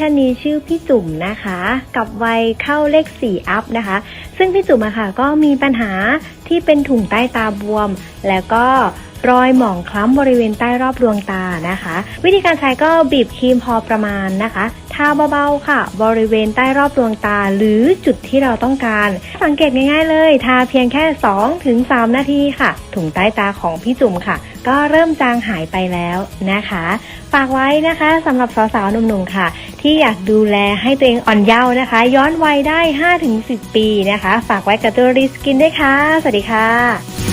ท่านนี้ชื่อพี่จุ๋มนะคะ กับวัยเข้าเลขสี่อัพนะคะ ซึ่งพี่จุ๋มอะค่ะก็มีปัญหาที่เป็นถุงใต้ตาบวม แล้วก็ รอยหมองคล้ำบริเวณใต้รอบดวงตานะคะ วิธีการใช้ก็บีบครีมพอประมาณนะคะทาเบาๆค่ะ บริเวณใต้รอบดวงตาหรือจุดที่เราต้องการ สังเกตง่ายๆเลย ทาเพียงแค่2-3ถึง3นาทีค่ะ ถุงใต้ตาของพี่จุ๋มค่ะ ก็เริ่มจางหายไปแล้วนะคะ ฝากไว้นะคะสำหรับสาวๆหนุ่มๆค่ะ ที่อยากดูแลให้ตัวเองอ่อนเยาว์นะคะ ย้อนวัยได้ 5-10 ปีนะคะ ฝากไว้กับตัวรีสกินด้วยค่ะ สวัสดีค่ะ